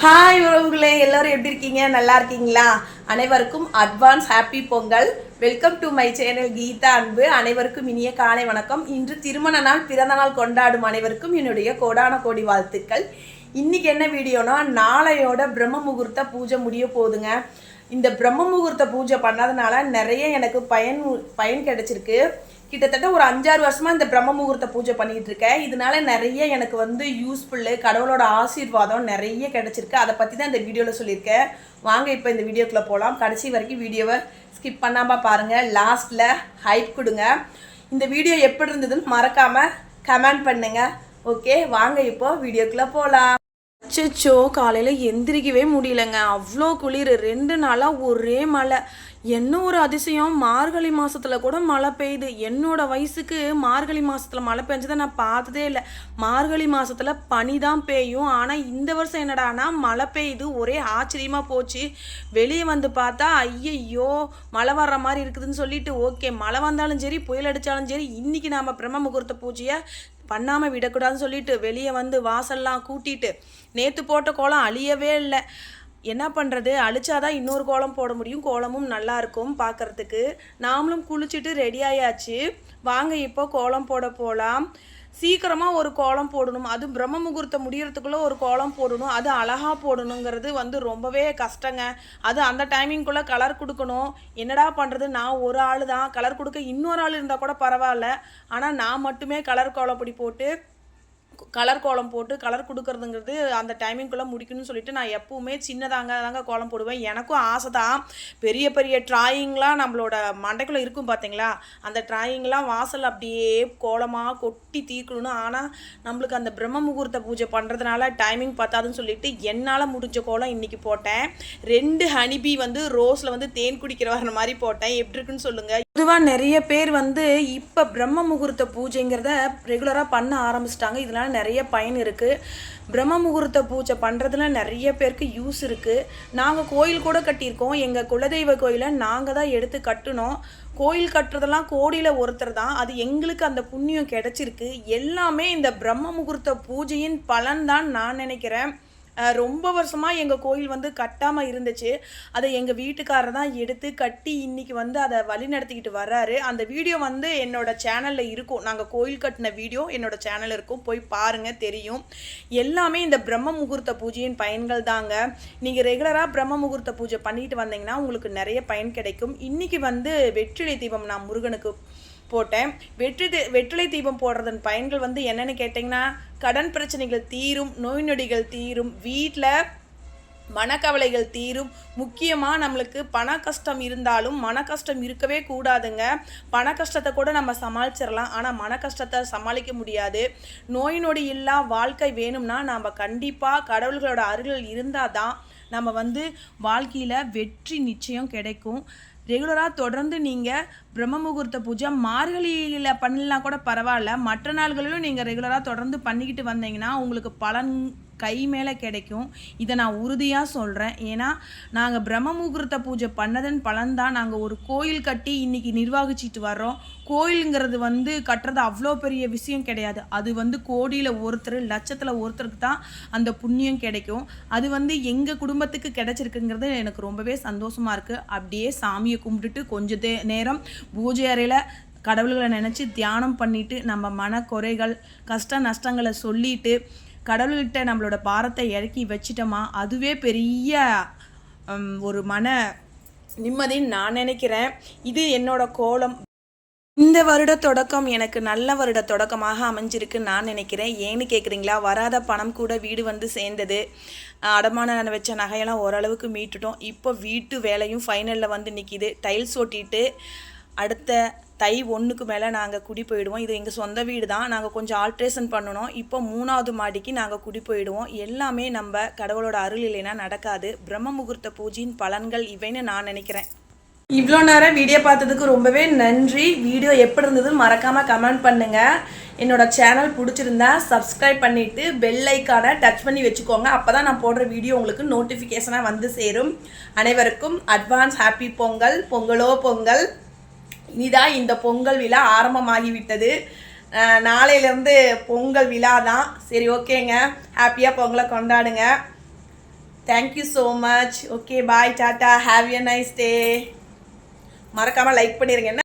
Hi உறவுகளே. எல்லோரும் எப்படி இருக்கீங்க? நல்லா இருக்கீங்களா? அனைவருக்கும் advance happy Pongal. Welcome to my channel Geetha Anbu. அனைவருக்கும் இனிய காலை வணக்கம். இன்று திருமண நாள் பிறந்த நாள் கொண்டாடும் அனைவருக்கும் என்னுடைய கோடான கோடி வாழ்த்துக்கள். இன்றைக்கி என்ன வீடியோனா நாளையோட பிரம்ம முகூர்த்த பூஜை முடிய போகுதுங்க. இந்த பிரம்ம முகூர்த்த பூஜை பண்ணதுனால நிறைய எனக்கு பயன் பயன் கிடைச்சிருக்கு. கிட்டத்தட்ட ஒரு அஞ்சாறு வருஷமா இந்த பிரம்ம முகூர்த்த பூஜை பண்ணிட்டு இருக்கேன். இதனால நிறைய எனக்கு வந்து யூஸ்ஃபுல்லு கடவுளோட ஆசீர்வாதம் நிறைய கிடைச்சிருக்கு. அதை பற்றி தான் இந்த வீடியோவில் சொல்லியிருக்கேன். வாங்க இப்போ இந்த வீடியோக்குள்ளே போகலாம் கடைசி வரைக்கும் வீடியோவை ஸ்கிப் பண்ணாமல் பாருங்கள் லாஸ்ட்டில் ஹைப் கொடுங்க. இந்த வீடியோ எப்படி இருந்ததுன்னு மறக்காமல் கமெண்ட் பண்ணுங்க. ஓகே வாங்க இப்போ வீடியோக்குள்ளே போகலாம் அச்சோ காலையில் எந்திரிக்கவே முடியலங்க. அவ்வளோ குளிர். ரெண்டு நாளாக ஒரே மழை. என்ன ஒரு அதிசயம்? மார்கழி மாசத்துல கூட மழை பெய்யுது. என்னோட வயசுக்கு மார்கழி மாசத்துல மழை பெஞ்சதை நான் பார்த்ததே இல்லை. மார்கழி மாசத்துல பனி தான் பெய்யும். ஆனால் இந்த வருஷம் என்னடானா மழை பெய்யுது. ஒரே ஆச்சரியமா போச்சு. வெளியே வந்து பார்த்தா ஐயையோ மழை வர்ற மாதிரி இருக்குதுன்னு சொல்லிட்டு ஓகே மழை வந்தாலும் சரி புயல் அடித்தாலும் சரி இன்னைக்கு நாம பிரம்ம முகூர்த்த பூஜையை பண்ணாமல் விடக்கூடாதுன்னு சொல்லிட்டு வெளியே வந்து வாசல்லாம் கூட்டிட்டு நேற்று போட்ட கோலம் அழியவே இல்லை. என்ன பண்ணுறது அழிச்சாதான் இன்னொரு கோலம் போட முடியும். கோலமும் நல்லா இருக்கும் பார்க்கறதுக்கு நாமளும் குளிச்சுட்டு ரெடி ஆயாச்சு. வாங்க இப்போ கோலம் போட போகலாம் சீக்கிரமாக ஒரு கோலம் போடணும். அது பிரம்ம முகூர்த்தம் முடியறதுக்குள்ளே ஒரு கோலம் போடணும். அது அழகாக போடணுங்கிறது வந்து ரொம்பவே கஷ்டங்க. அது அந்த டைமிங்குள்ளே கலர் கொடுக்கணும். என்னடா பண்ணுறது நான் ஒரு ஆள் தான் கலர் கொடுக்க இன்னொரு ஆள் இருந்தால் கூட பரவாயில்ல. ஆனால் நான் மட்டுமே கலர் கோலப்படி போட்டு கலர் கோலம் போட்டு கலர் கொடுக்கறதுங்கிறது அந்த டைமிங்குள்ளே முடிக்கணும்னு சொல்லிட்டு நான் எப்போவுமே சின்னதாங்க தாங்க கோலம் போடுவேன். எனக்கும் ஆசை தான். பெரிய பெரிய ட்ராயிங்லாம் நம்மளோட மண்டைக்குள்ளே இருக்கும் பார்த்தீங்களா அந்த ட்ராயிங்லாம் வாசல் அப்படியே கோலமாக கொட்டி தீர்க்கணும்னு. ஆனால் நம்மளுக்கு அந்த பிரம்ம முகூர்த்த பூஜை பண்ணுறதுனால டைமிங் பத்தாதுன்னு சொல்லிட்டு என்னால் முடிஞ்ச கோலம் இன்னைக்கு போட்டேன். ரெண்டு ஹனிபி வந்து ரோஸில் வந்து தேன் குடிக்கிற வர மாதிரி போட்டேன். எப்படி இருக்குன்னு சொல்லுங்கள் பொதுவாக நிறைய பேர் வந்து இப்போ பிரம்ம முகூர்த்த பூஜைங்கிறத ரெகுலராக பண்ண ஆரம்பிச்சிட்டாங்க. இதனால் நிறைய பயன் இருக்குது பிரம்ம முகூர்த்த பூஜை பண்ணுறதுல நிறைய பேருக்கு யூஸ் இருக்குது நாங்கள் கோயில் கூட கட்டியிருக்கோம். எங்கள் குலதெய்வ கோயிலை நாங்கள் தான் எடுத்து கட்டினோம். கோயில் கட்டுறதெல்லாம் கோடியில் ஒருத்தர் தான். அது எங்களுக்கு அந்த புண்ணியம் கிடச்சிருக்கு. எல்லாமே இந்த பிரம்ம முகூர்த்த பூஜையின் பலன் தான் நான் நினைக்கிறேன். ரொம்ப வருஷமாக எங்கள் கோயில் வந்து கட்டாமல் இருந்துச்சு. அதை எங்கள் வீட்டுக்காரர் தான் எடுத்து கட்டி இன்றைக்கி வந்து அதை வழி நடத்திக்கிட்டு வர்றாரு. அந்த வீடியோ வந்து என்னோட சேனலில் இருக்கும். நாங்கள் கோயில் கட்டின வீடியோ என்னோட சேனலில் இருக்கும். போய் பாருங்கள் தெரியும். எல்லாமே இந்த பிரம்ம முகூர்த்த பூஜையின் பயன்கள் தாங்க. நீங்கள் ரெகுலராக பிரம்ம முகூர்த்த பூஜை பண்ணிட்டு வந்தீங்கன்னா உங்களுக்கு நிறைய பயன் கிடைக்கும். இன்றைக்கி வந்து வெற்றிலை தீபம் நான் முருகனுக்கு போட்டேன். வெற்றி தீ- வெற்றிலை தீபம் போடுறதன் பயன்கள் வந்து என்னென்னு கேட்டிங்கன்னா கடன் பிரச்சனைகள் தீரும் நோய் நொடிகள் தீரும் வீட்டில் மனக்கவலைகள் தீரும். முக்கியமாக நம்மளுக்கு பண கஷ்டம் இருந்தாலும் மன கஷ்டம் இருக்கவே கூடாதுங்க. பண கஷ்டத்தை கூட நம்ம சமாளிச்சிடலாம் ஆனால் மன கஷ்டத்தை சமாளிக்க முடியாது. நோய் நொடி இல்லா வாழ்க்கை வேணும்னா நம்ம கண்டிப்பாக கடவுள்களோட அருகில் இருந்தால் தான் நம்ம வந்து வாழ்க்கையில் வெற்றி நிச்சயம் கிடைக்கும். ரெகுலராக தொடர்ந்து நீங்கள் பிரம்ம முகூர்த்த பூஜை மார்கழியில் பண்ணலாம் கூட பரவாயில்ல. மற்ற நாள்களிலும் நீங்கள் ரெகுலராக தொடர்ந்து பண்ணிக்கிட்டு வந்தீங்கன்னா உங்களுக்கு பலன் கை மேலே கிடைக்கும். இதை நான் உறுதியாக சொல்கிறேன் ஏன்னா நாங்கள் பிரம்ம முகூர்த்த பூஜை பண்ணதன் பலன்தான் நாங்கள் ஒரு கோயில் கட்டி இன்னைக்கு நிர்வாகிச்சிட்டு வர்றோம். கோயிலுங்கிறது வந்து கட்டுறது அவ்வளோ பெரிய விஷயம் கிடையாது. அது வந்து கோடியில் ஒருத்தர் லட்சத்தில் ஒருத்தருக்கு தான் அந்த புண்ணியம் கிடைக்கும். அது வந்து எங்கள் குடும்பத்துக்கு கிடைச்சிருக்குங்கிறது எனக்கு ரொம்பவே சந்தோஷமாக இருக்குது அப்படியே சாமியை கும்பிட்டுட்டு கொஞ்ச தே நேரம் பூஜை அறையில் கடவுள்களை நினச்சி தியானம் பண்ணிவிட்டு நம்ம மன குறைகள் கஷ்ட நஷ்டங்களை சொல்லிட்டு கடவுள்கிட்ட நம்மளோட பாரத்தை இறக்கி வச்சிட்டோமா? அதுவே பெரிய ஒரு மன நிம்மதின்னு நான் நினைக்கிறேன். இது என்னோட கோலம். இந்த வருட தொடக்கம் எனக்கு நல்ல வருட தொடக்கமாக அமைஞ்சிருக்குன்னு நான் நினைக்கிறேன். ஏன்னு கேட்குறீங்களா வராத பணம் கூட வீடு வந்து சேர்ந்தது. அடமான வச்ச நகையெல்லாம் ஓரளவுக்கு மீட்டுட்டோம். இப்போ வீட்டு வேலையும் ஃபைனலில் வந்து நிற்கிது டைல்ஸ் ஒட்டிட்டு அடுத்த தை ஒன்றுக்கு மேலே நாங்கள் குடி போயிடுவோம். இது எங்கள் சொந்த வீடு தான் நாங்கள் கொஞ்சம் ஆல்ட்ரேஷன் பண்ணணும். இப்போ மூணாவது மாடிக்கு நாங்கள் குடி போயிடுவோம். எல்லாமே நம்ம கடவுளோட அருள் இல்லைன்னா நடக்காது. பிரம்ம முகூர்த்த பூஜையின் பலன்கள் இவைன்னு நான் நினைக்கிறேன். இவ்வளோ நேரம் வீடியோ பார்த்ததுக்கு ரொம்பவே நன்றி. வீடியோ எப்படி இருந்ததுன்னு மறக்காமல் கமெண்ட் பண்ணுங்கள் என்னோட சேனல் பிடிச்சிருந்தா சப்ஸ்கிரைப் பண்ணிவிட்டு பெல் ஐக்கானை டச் பண்ணி வச்சுக்கோங்க. அப்போ தான் நான் போடுற வீடியோ உங்களுக்கு நோட்டிஃபிகேஷனாக வந்து சேரும். அனைவருக்கும் அட்வான்ஸ் ஹாப்பி பொங்கல் பொங்கலோ பொங்கல். இனிதான் இந்த பொங்கல் விழா ஆரம்பமாகிவிட்டது. நாளையிலேருந்து பொங்கல் விழா தான். சரி ஓகேங்க. ஹாப்பியாக பொங்கலை கொண்டாடுங்க. Thank you so much okay bye tata have a nice day மறக்காமல் லைக் பண்ணிடுங்க என்ன?